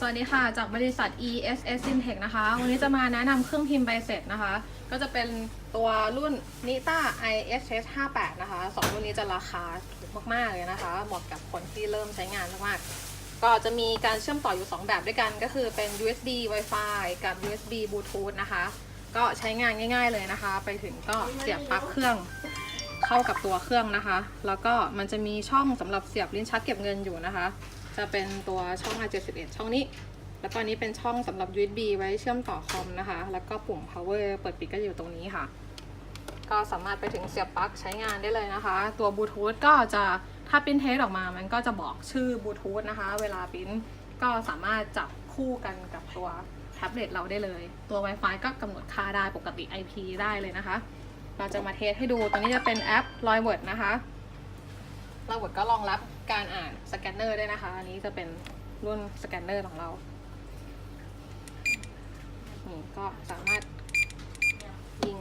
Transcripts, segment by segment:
สวัสดีค่ะ จากบริษัท ESS Syntech นะคะ วันนี้จะมาแนะนำเครื่องพิมพ์ใบเสร็จนะคะ ก็จะเป็นตัวรุ่น Nita ISS 58 นะคะสองรุ่นนี้จะราคาถูกมากๆเลยนะคะเหมาะกับคนที่เริ่มใช้งานมากๆก็จะมีการเชื่อมต่ออยู่ 2 แบบด้วยกันก็คือเป็น USB Wi-Fi กับ USB Bluetooth นะคะ ก็ใช้งานง่าย ๆเลยนะคะ ไปถึงก็เสียบปลั๊กเครื่องเข้ากับตัวเครื่องนะคะ แล้วก็มันจะมีช่องสำหรับเสียบลิ้นชักเก็บเงินอยู่นะคะ จะเป็นตัวช่อง R71 ช่องนี้ แล้วก็อันนี้เป็นช่องสำหรับ USB ไว้เชื่อมต่อคอมนะคะ แล้วก็ปุ่ม power เปิดปิดก็อยู่ตรงนี้ค่ะ ก็สามารถไปถึงเสียบปลั๊กใช้งานได้เลยนะคะ ตัวบลูทูธก็จะถ้าปริ้นเทสออกมา มันก็จะบอกชื่อบลูทูธนะคะ เวลาปริ้นก็สามารถจับคู่กันกับตัวแท็บเล็ตเราได้เลย ตัว Wi-Fi ก็กำหนดค่าได้ปกติ IP ได้เลยนะคะ เราจะมาเทสให้ดูตัวนี้จะเป็นแอป l o y w o r d นะคะ l o y w o r d ก็รองรับ การอ่านสแกนเนอร์ด้วยนะคะ อันนี้จะเป็นรุ่นสแกนเนอร์ของเรา นี่ก็สามารถยิง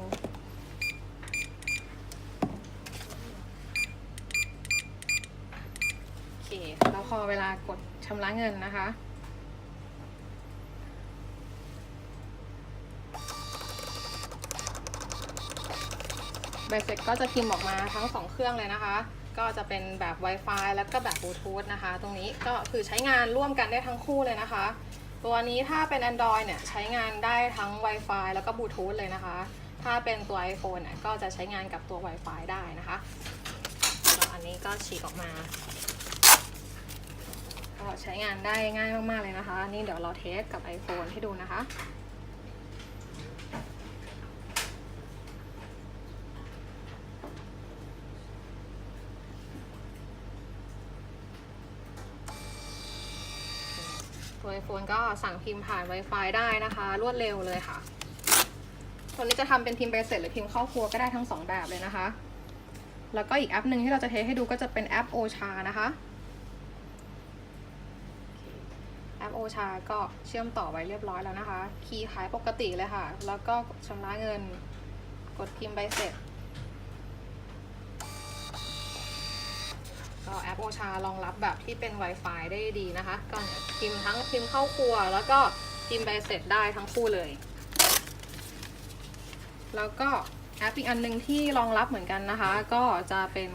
โอเค แล้วพอเวลากดชำระเงินนะคะใบเสร็จก็จะพิมพ์ออกมาทั้งสองเครื่องเลยนะคะ ก็จะเป็นแบบ Wi-Fi แล้วก็แบบบลูทูธนะคะ ตรงนี้ก็คือใช้งานร่วมกันได้ทั้งคู่เลยนะคะ ตัวนี้ถ้าเป็น Android เนี่ยใช้งานได้ทั้ง Wi-Fi แล้วก็บลูทูธเลยนะคะ ถ้าเป็นตัว iPhone เนี่ยก็จะใช้งานกับตัว Wi-Fi ได้นะคะอันนี้ก็ฉีกออกมาก็ใช้งานได้ง่ายมากๆเลยนะคะ นี่เดี๋ยวเราเทสกับ iPhone ให้ดูนะคะ ตัว iPhone ก็สั่งพิมพ์ผ่าน Wi-Fi ได้นะคะ รวดเร็วเลยค่ะ ตัวนี้จะทำเป็นพิมพ์ไปเสร็จหรือพิมพ์เข้าครัวก็ได้ทั้งสองแบบเลยนะคะ แล้วก็อีกแอปหนึ่งที่เราจะเทสให้ดูก็จะเป็นแอป Ocha นะคะ แอป Ocha ก็เชื่อมต่อไว้เรียบร้อยแล้วนะคะ คีย์ขายปกติเลยค่ะ แล้วก็ชำระเงิน กดพิมพ์ใบเสร็จ ก็แอปโอชารองรับแบบที่เป็น Wi-Fi ได้ดีนะคะก็พิมพ์ทั้งพิมพ์เข้าครัว แล้วก็พิมพ์ใบเสร็จได้ทั้งคู่เลย แล้วก็แอปอีกอันหนึ่งที่รองรับเหมือนกันนะคะ ก็จะเป็น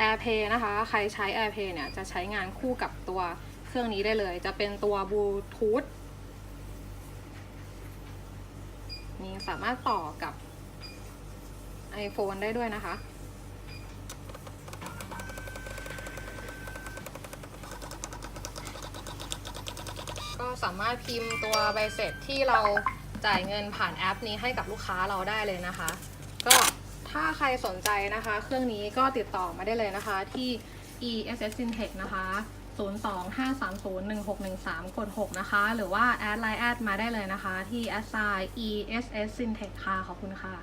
AirPlay นะคะ ใครใช้ AirPlay เนี่ยจะใช้งานคู่กับตัวเครื่องนี้ได้เลย จะเป็นตัวบลูทูธนี่สามารถต่อกับ iPhone ได้ด้วยนะคะ ก็ สามารถพิมพ์ตัวใบเสร็จที่เราจ่ายเงินผ่านแอปนี้ให้กับลูกค้าเราได้เลยนะคะ ก็ถ้าใครสนใจนะคะ เครื่องนี้ก็ติดต่อมาได้เลยนะคะที่ ESS Syntech นะคะ 025301613 กด 6 นะคะ หรือว่าแอดไลน์แอดมาได้เลยนะคะ ที่ a s s i ESS Syntech ค่ะ ขอบคุณค่ะ